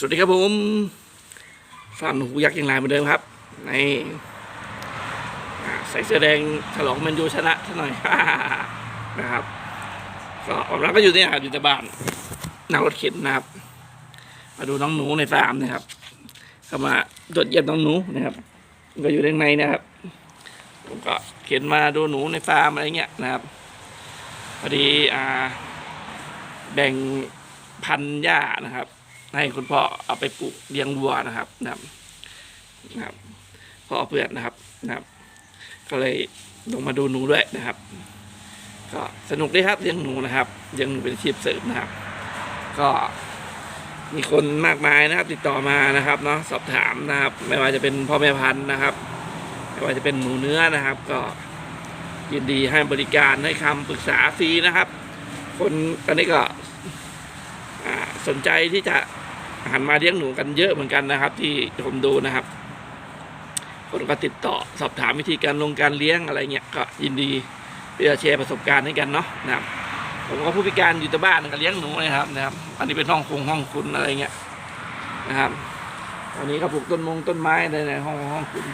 สวัสดีครับผมฟาร์มหนูยักษ์ยังไงเหมือนเดิมครับ ในใส่เสื้อแดงฉลองแมนยูชนะซะหน่อยนะครับ ก็ออกแล้วก็อยู่เนี่ยครับอยู่แต่บ้านนั่งรถเข็นนะครับ มาดูน้องหนูในฟาร์มนะครับเข้ามาตรวจเยี่ยมน้องหนูนะครับ ก็อยู่ด้านในนะครับ ผมก็เข็นมาดูหนูในฟาร์มอะไรเงี้ยนะครับพอดีอ่าแบ่งพันหญ้านะครับ ให้คุณพ่อเอาไปปลูกเลี้ยงวัวนะครับนะครับนะครับพ่อเพื่อนนะครับนะครับ ก็เลยลงมาดูหนูด้วยนะครับ ก็สนุกดีครับเลี้ยงหนูนะครับเลี้ยงหนูเป็นอาชีพเสริมนะครับ ก็มีคนมากมายนะครับ ติดต่อมานะครับเนาะสอบถามนะครับ ไม่ว่าจะเป็นพ่อแม่พันธุ์นะครับ ไม่ว่าจะเป็นหนูเนื้อนะครับ ก็ยินดีให้บริการให้คำปรึกษาฟรีนะครับ คนตอนนี้ก็ สนใจที่จะหันมาเลี้ยงหนูกันเยอะเหมือนกันนะครับ ที่ผมดูนะครับ คนก็ติดต่อสอบถามวิธีการลงการเลี้ยงอะไรเงี้ยก็ยินดีที่จะแชร์ประสบการณ์ให้กันเนาะนะครับ ผมก็ผู้พิการอยู่แต่บ้านก็เลี้ยงหนูนะครับนะครับ อันนี้เป็นห้องคงห้องคุณอะไรเงี้ยนะครับตอนนี้ก็ปลูกต้นมงต้นไม้ในในห้องห้องคุณ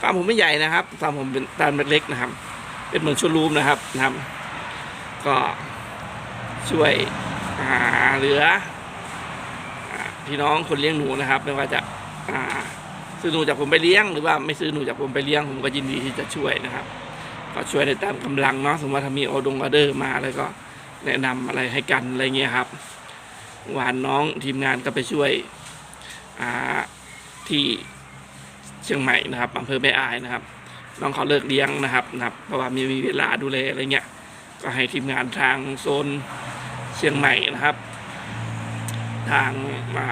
ฟาร์มผมไม่ใหญ่นะครับฟาร์มผมเป็นตานเล็กๆนะครับ เป็นเหมือนชว์รูมนะครับนะครับ ก็ช่วย หาเหลือพี่น้องคนเลี้ยงหนูนะครับ ไม่ว่าจะอ่าซื้อหนูจากผมไปเลี้ยง หรือว่าไม่ซื้อหนูจากผมไปเลี้ยง ผมก็ยินดีที่จะช่วยนะครับ ก็ช่วยในตามกำลังเนาะสมมติว่าถ้ามีออดงออเดอร์มาแล้วก็แนะนำอะไรให้กันอะไรเงี้ยครับหวานน้องทีมงานก็ไปช่วยที่เชียงใหม่นะครับอำเภอแม่อายนะครับ น้องเขาเลิกเลี้ยงนะครับนะครับเพราะว่ามีเวลาดูแลอะไรเงี้ย ก็ให้ทีมงานทางโซน เชียงใหม่นะครับ ทางมา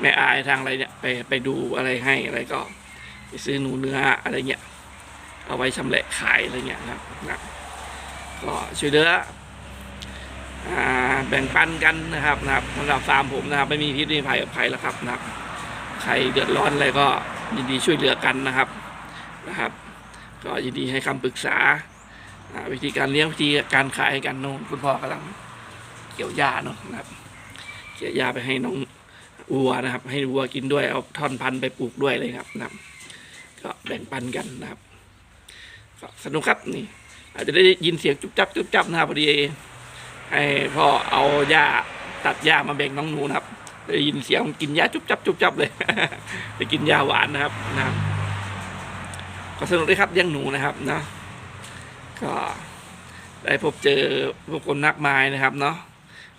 แม่อายทางอะไรเนี่ยไปไปดูอะไรให้อะไรก็ไปซื้อหนูเนื้ออะไรเงี้ยเอาไว้ชำแหละขายอะไรเงี้ยนะครับนะก็ช่วยเหลืออแบ่งปันกันนะครับนะครับสำหรับฟาร์มผมนะครับ ไม่มีพิษไม่มีภัยกับใครแล้วครับนะครับ ใครเดือดร้อนอะไรก็ยินดีช่วยเหลือกันนะครับนะครับ ก็ยินดีให้คำปรึกษา วิธีการเลี้ยงวิธีการขายกันน้นคุณพ่อกำลังเกี่ยวหญ้าเนาะนะครับ เกี่ยวหญ้าไปให้น้องวัวนะครับ ให้วัวกินด้วยเอาท่อนพันธุ์ไปปลูกด้วยเลยครับนะครับ ก็แบ่งปันกันนะครับก็สนุกครับนี่ อาจจะได้ยินเสียงจุ๊บจับจุ๊บจับนะครับพอดีให้พ่อเอาหญ้าตัดหญ้ามาแบ่งน้องหนูนะครับได้ยินเสียงกินหญ้าจุ๊บจับจุ๊บจับเลยไปกินหญ้าหวานนะครับนะครับก็สนุกด้วยครับเลี้ยงหนูนะครับนะ ก็ได้พบเจอผู้คนมากมายนะครับเนาะ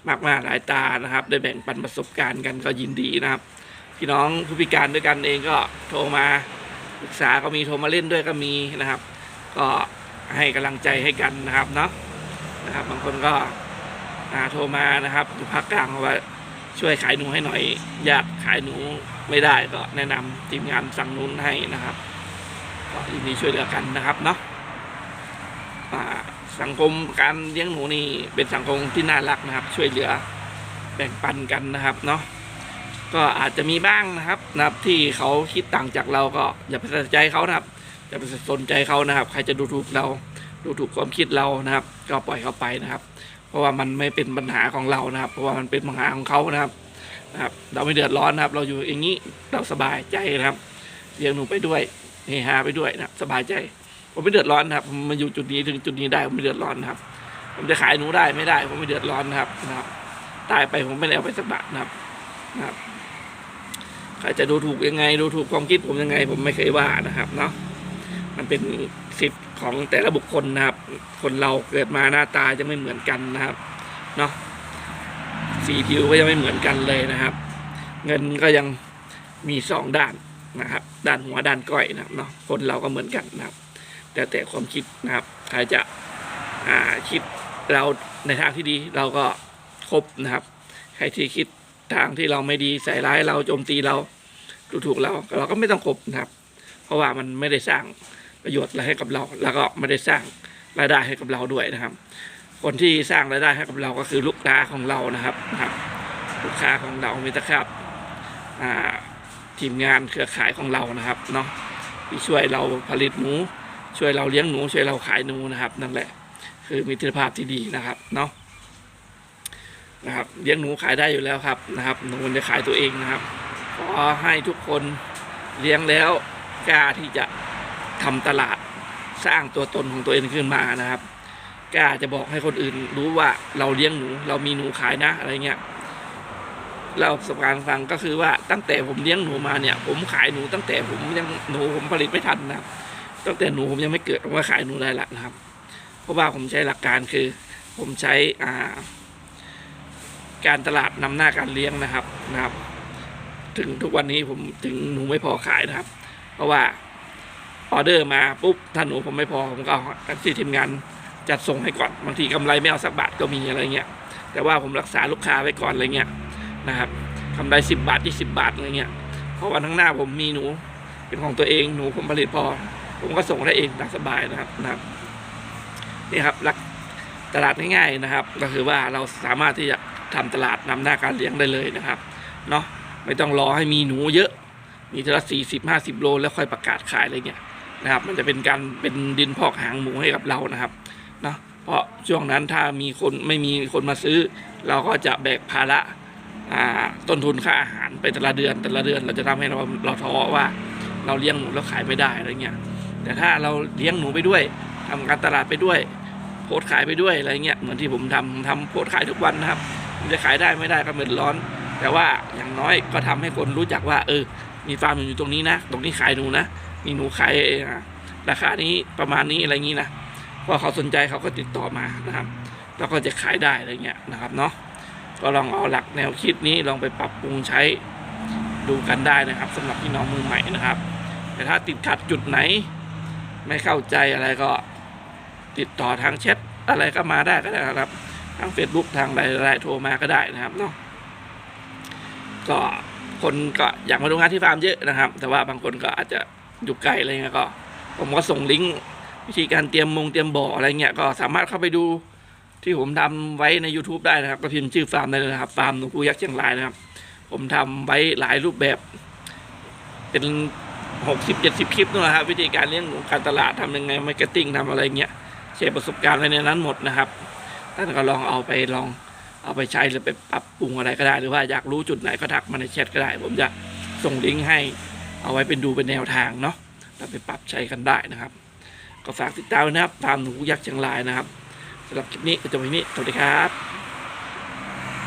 มากมายหลายตานะครับ ได้แบ่งปันประสบการณ์กันก็ยินดีนะครับ พี่น้องผู้พิการด้วยกันเองก็โทรมาปรึกษาก็มีโทรมาเล่นด้วยก็มีนะครับ ก็ให้กำลังใจให้กันนะครับเนาะนะครับบางคนก็โทรมานะครับอยู่ภาคกลางว่าช่วยขายหนูให้หน่อยญาติขายหนูไม่ได้ก็แนะนำทีมงานสั่งนู้นให้นะครับก็ยินดีช่วยเหลือกันนะครับเนาะ สังคมการเลี้ยงหนูนี่เป็นสังคมที่น่ารักนะครับ ช่วยเหลือแบ่งปันกันนะครับเนาะก็อาจจะมีบ้างนะครับนะครับที่เขาคิดต่างจากเราก็อย่าไปส่ใจเขานะครับอย่าไปสนใจเขานะครับ ใครจะดูถูกเราดูถูกความคิดเรานะครับ ก็ปล่อยเขาไปนะครับ เพราะว่ามันไม่เป็นปัญหาของเรานะครับ เพราะว่ามันเป็นปัญหาของเขานะครับนะครับ เราไม่เดือดร้อนนะครับ เราอยู่อย่างนี้เราสบายใจนะครับเลี้ยงหนูไปด้วยเฮฮาไปด้วยนะสบายใจ ผมไม่เดือดร้อนนะครับผมมาอยู่จุดนี้ถึงจุดนี้ได้ผมไม่เดือดร้อนนะครับ ผมจะขายหนูได้ไม่ได้ ผมไม่เดือดร้อนนะครับนะครับ ตายไปผมไม่ได้เอาไปสักบาทนะครับนะครับใครจะดูถูกยังไง ดูถูกความคิดผมยังไง ผมไม่เคยว่านะครับ เนาะมันเป็นสิทธิ์ของแต่ละบุคคลนะครับ คนเราเกิดมาหน้าตาจะไม่เหมือนกันนะครับ เนาะสีผิวก็จะไม่เหมือนกันเลยนะครับ เงินก็ยังมีสองด้านนะครับ ด้านหัวด้านก้อยนะครับเนาะคนเราก็เหมือนกันนะครับ แต่แต่ความคิดนะครับใครจะคิดเราในทางที่ดีเราก็คบนะครับใครที่คิดทางที่เราไม่ดีใส่ร้ายเราโจมตีเราดูถูกเราเราก็ไม่ต้องคบนะครับ เพราะว่ามันไม่ได้สร้างประโยชน์อะไรให้กับเรา แล้วก็ไม่ได้สร้างรายได้ให้กับเราด้วยนะครับ คนที่สร้างรายได้ให้กับเราก็คือลูกค้าของเรานะครับนะครับ ลูกค้าของเรามิตรครับทีมงานเครือข่ายของเรานะครับเนาะที่ช่วยเราผลิตหนู ช่วยเราเลี้ยงหนูช่วยเราขายหนูนะครับ นั่นแหละ คือมิตรภาพที่ดีนะครับเนาะนะครับเลี้ยงหนูขายได้อยู่แล้วครับนะครับ หนูจะขายตัวเองนะครับขอให้ทุกคนเลี้ยงแล้วกล้าที่จะทำตลาดสร้างตัวตนของตัวเองขึ้นมานะครับกล้าจะบอกให้คนอื่นรู้ว่าเราเลี้ยงหนู เรามีหนูขายนะอะไรเงี้ยเราประสบการณ์ฟังก็คือว่าตั้งแต่ผมเลี้ยงหนูมาเนี่ย ผมขายหนูตั้งแต่ผมยังหนูผมผลิตไม่ทันนะครับ ตั้งแต่หนูผมยังไม่เกิดผมก็ขายหนูได้ละนะครับ เพราะว่าผมใช้หลักการคือ ผมใช้อ่า การตลาดนำหน้าการเลี้ยงนะครับนะครับ ถึงทุกวันนี้ผมถึงหนูไม่พอขายนะครับ เพราะว่าออเดอร์มาปุ๊บถ้าหนูผมไม่พอผมก็เอาที่ทีมงานจัดส่งให้ก่อนบางทีกำไรไม่เอาสักบาทก็มีอะไรเงี้ย แต่ว่าผมรักษาลูกค้าไว้ก่อนอะไรเงี้ยนะครับกำไรสิบบาทยี่สิบาทอะไรเงี้ยเพราะวันข้างหน้าผมมีหนูเป็นของตัวเองหนูผมผลิตพอ ผมก็ส่งได้เองตามสบายนะครับนะครับนี่ครับหลักตลาดง่ายๆนะครับ ก็คือว่าเราสามารถที่จะทำตลาดนำหน้าการเลี้ยงได้เลยนะครับเนาะไม่ต้องรอให้มีหนูเยอะ มีทีละสี่สิบห้าสิบโลแล้วค่อยประกาศขายอะไรเงี้ยนะครับ มันจะเป็นการเป็นดินพอกหางหมูให้กับเรานะครับเนาะเพราะช่วงนั้นถ้ามีคนไม่มีคนมาซื้อ เราก็จะแบกภาระาต้นทุนค่าอาหารไปแต่ละเดือนแต่ละเดือนเราจะทำให้เราเราท้อว่า เราเลี้ยงหนูแล้วขายไม่ได้อะไรเงี้ย แต่ถ้าเราเลี้ยงหนูไปด้วยทำการตลาดไปด้วย โพสขายไปด้วยอะไรเงี้ยเหมือนที่ผมทำทำโพสขายทุกวันนะครับจะขายได้ไม่ได้ก็เหมือนร้อน แต่ว่าอย่างน้อยก็ทำให้คนรู้จักว่า เออ มีฟาร์มอยู่ตรงนี้นะ ตรงนี้ขายหนูนะมีหนูขายอ่าราคานี้ประมาณนี้อะไรงี้นะพอเขาสนใจเขาก็ติดต่อมานะครับแล้วก็จะขายได้อะไรเงี้ยนะครับเนาะก็ลองเอาหลักแนวคิดนี้ลองไปปรับปรุงใช้ดูกันได้นะครับสำหรับพี่น้องมือใหม่นะครับ แต่ถ้าติดขัดจุดไหน ไม่เข้าใจอะไรก็ติดต่อทางแชทอะไรก็มาได้ก็ได้ครับ ทาง Facebook ทางไลน์โทรมาก็ได้นะครับเนาะก็คนก็อยากมาดูงานที่ฟาร์มเยอะนะครับ แต่ว่าบางคนก็อาจจะอยู่ไกลอะไรเงี้ยก็ ผมก็ส่งลิงก์วิธีการเตรียมมงเตรียมบ่ออะไรเงี้ยก็สามารถเข้าไปดูที่ผมทำไว้ใน YouTube ได้นะครับ ก็พิมพ์ชื่อฟาร์มได้เลยนะครับ ฟาร์มหนูผู้ยักษ์เชียงรายนะครับ ผมทำไว้หลายรูปแบบ เป็น หกสิบเจ็ดสิบคลิปนู่นแหละครับวิธีการเลี้ยงหนูการตลาดทำยังไงมาร์เก็ตติ้งทำอะไรเงี้ยแชร์ประสบการณ์ไว้ในนั้นหมดนะครับท่านก็ลองเอาไปลองเอาไปใช้หรือไปปรับปรุงอะไรก็ได้ หรือว่าอยากรู้จุดไหนก็ทักมาในแชทก็ได้ ผมจะส่งลิงก์ให้เอาไว้เป็นดูเป็นแนวทางเนาะแล้วไปปรับใช้กันได้นะครับ ก็ฝากติดตามนะครับฟาร์มหนูยักษ์เชียงรายนะครับสำหรับคลิปนี้ก็จบไว้นี้สวัสดีครับ